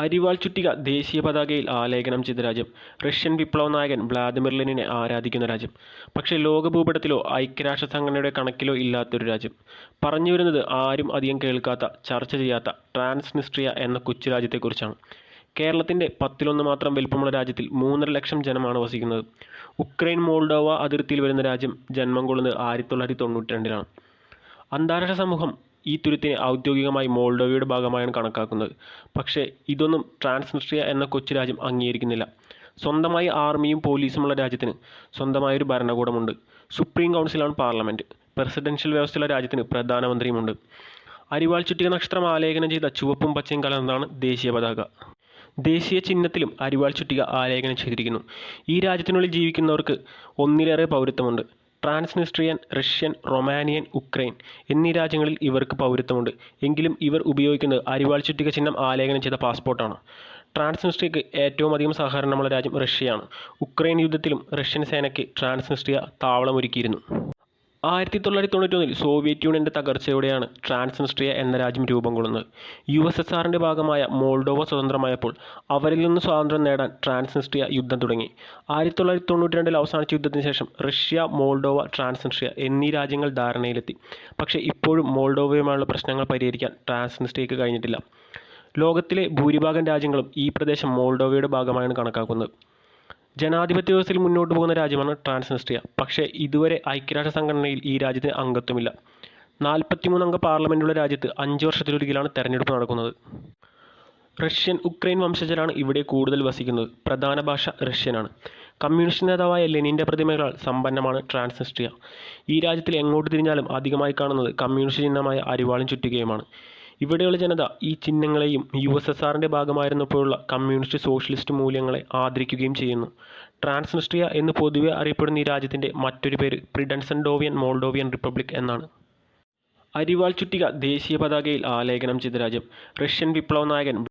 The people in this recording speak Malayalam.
അരിവാൾ ചുറ്റിക ദേശീയ പതാകയിൽ ആലേഖനം ചെയ്ത രാജ്യം. റഷ്യൻ വിപ്ലവ നായകൻ വ്ളാദിമിർ ലെനിനെ ആരാധിക്കുന്ന രാജ്യം. പക്ഷേ ലോകഭൂപടത്തിലോ ഐക്യരാഷ്ട്ര സംഘടനയുടെ കണക്കിലോ ഇല്ലാത്തൊരു രാജ്യം. പറഞ്ഞു വരുന്നത് ആരും അധികം കേൾക്കാത്ത ചർച്ച ചെയ്യാത്ത ട്രാൻസ്മിസ്ട്രിയ എന്ന കൊച്ചു രാജ്യത്തെക്കുറിച്ചാണ്. കേരളത്തിന്റെ പത്തിലൊന്ന് മാത്രം വലിപ്പമുള്ള രാജ്യത്തിൽ മൂന്നര ലക്ഷം ജനമാണ് വസിക്കുന്നത്. ഉക്രൈൻ മോൾഡോവ അതിർത്തിയിൽ വരുന്ന രാജ്യം ജന്മം കൊള്ളുന്നത് ആയിരത്തി തൊള്ളായിരത്തി തൊണ്ണൂറ്റി രണ്ടിലാണ് അന്താരാഷ്ട്ര സമൂഹം ഈ തുരുത്തിനെ ഔദ്യോഗികമായി മോൾഡോവയുടെ ഭാഗമായാണ് കണക്കാക്കുന്നത്. പക്ഷേ ഇതൊന്നും ട്രാൻസ്നിസ്ട്രിയ എന്ന കൊച്ചു രാജ്യം അംഗീകരിക്കുന്നില്ല. സ്വന്തമായി ആർമിയും പോലീസുമുള്ള രാജ്യത്തിന് സ്വന്തമായൊരു ഭരണകൂടമുണ്ട്. സുപ്രീം കൗൺസിലാണ് പാർലമെന്റ് പ്രസിഡൻഷ്യൽ വ്യവസ്ഥയുള്ള രാജ്യത്തിന് പ്രധാനമന്ത്രിയുമുണ്ട്. അരിവാൾ ചുറ്റിക നക്ഷത്രം ആലേഖനം ചെയ്ത ചുവപ്പും പച്ചയും കലർന്നതാണ് ദേശീയ പതാക. ദേശീയ ചിഹ്നത്തിലും അരിവാൾ ചുറ്റിക ആലേഖനം ചെയ്തിരിക്കുന്നു. ഈ രാജ്യത്തിനുള്ളിൽ ജീവിക്കുന്നവർക്ക് ഒന്നിലേറെ പൗരത്വമുണ്ട്. ട്രാൻസ്നിസ്ട്രിയൻ റഷ്യൻ റൊമാനിയൻ ഉക്രൈൻ എന്നീ രാജ്യങ്ങളിൽ ഇവർക്ക് പൗരത്വമുണ്ട്. എങ്കിലും ഇവർ ഉപയോഗിക്കുന്നത് അരിവാൾ ചുറ്റിക ചിഹ്നം ആലേഖനം ചെയ്ത പാസ്പോർട്ടാണ്. ട്രാൻസ്നിസ്ട്രിയക്ക് ഏറ്റവും അധികം സഹകരണമുള്ള രാജ്യം റഷ്യയാണ്. ഉക്രൈൻ യുദ്ധത്തിലും റഷ്യൻ സേനയ്ക്ക് ട്രാൻസ്നിസ്ട്രിയ താവളമൊരുക്കിയിരുന്നു. ആയിരത്തി തൊള്ളായിരത്തി തൊണ്ണൂറ്റൊന്നിൽ സോവിയറ്റ് യൂണിയന്റെ തകർച്ചയോടെയാണ് ട്രാൻസ്നിസ്ട്രിയ എന്ന രാജ്യം രൂപം കൊള്ളുന്നത്. യു എസ് എസ് ആറിന്റെ ഭാഗമായ മോൾഡോവ സ്വതന്ത്രമായപ്പോൾ അവരിൽ നിന്ന് സ്വാതന്ത്ര്യം നേടാൻ ട്രാൻസ്നിസ്ട്രിയ യുദ്ധം തുടങ്ങി. ആയിരത്തി തൊള്ളായിരത്തി തൊണ്ണൂറ്റി രണ്ടിൽ അവസാനിച്ച യുദ്ധത്തിന് ശേഷം റഷ്യ മോൾഡോവ ട്രാൻസ്നിസ്ട്രിയ എന്നീ രാജ്യങ്ങൾ ധാരണയിലെത്തി. പക്ഷേ ഇപ്പോഴും മോൾഡോവയുമായുള്ള പ്രശ്നങ്ങൾ പരിഹരിക്കാൻ ട്രാൻസ്നിസ്ട്രിയക്ക് കഴിഞ്ഞിട്ടില്ല. ലോകത്തിലെ ഭൂരിഭാഗം രാജ്യങ്ങളും ഈ പ്രദേശം മോൾഡോവയുടെ ഭാഗമായാണ് കണക്കാക്കുന്നത്. ജനാധിപത്യ വ്യവസ്ഥയിൽ മുന്നോട്ട് പോകുന്ന രാജ്യമാണ് ട്രാൻസ്നിസ്ട്രിയ. പക്ഷേ ഇതുവരെ ഐക്യരാഷ്ട്ര സംഘടനയിൽ ഈ രാജ്യത്തിന് അംഗത്വമില്ല. നാൽപ്പത്തിമൂന്നംഗ പാർലമെന്റുള്ള രാജ്യത്ത് അഞ്ച് വർഷത്തിലൊരിക്കലാണ് തെരഞ്ഞെടുപ്പ് നടക്കുന്നത്. റഷ്യൻ ഉക്രൈൻ വംശജരാണ് ഇവിടെ കൂടുതൽ വസിക്കുന്നത്. പ്രധാന ഭാഷ റഷ്യനാണ്. കമ്മ്യൂണിസ്റ്റ് നേതാവായ ലെനിന്റെ പ്രതിമകളാൽ സമ്പന്നമാണ് ട്രാൻസ്നിസ്ട്രിയ. ഈ രാജ്യത്തിൽ എങ്ങോട്ട് തിരിഞ്ഞാലും അധികമായി കാണുന്നത് കമ്മ്യൂണിസ്റ്റ് ചിഹ്നമായ അരിവാളും ചുറ്റികയുമാണ്. ഇവിടെയുള്ള ജനത ഈ ചിഹ്നങ്ങളെയും യു എസ് എസ് ആറിന്റെ ഭാഗമായിരുന്നപ്പോഴുള്ള കമ്മ്യൂണിസ്റ്റ് സോഷ്യലിസ്റ്റ് മൂല്യങ്ങളെ ആദരിക്കുകയും ചെയ്യുന്നു. ട്രാൻസ്നിസ്ട്രിയ എന്ന് പൊതുവെ അറിയപ്പെടുന്ന ഈ രാജ്യത്തിന്റെ മറ്റൊരു പേര് പ്രിഡൻസൻഡോവിയൻ മോൾഡോവിയൻ റിപ്പബ്ലിക് എന്നാണ്. അരിവാൾ ചുറ്റിക ദേശീയ പതാകയിൽ ആലേഖനം ചെയ്ത രാജ്യം. റഷ്യൻ വിപ്ലവ നായകൻ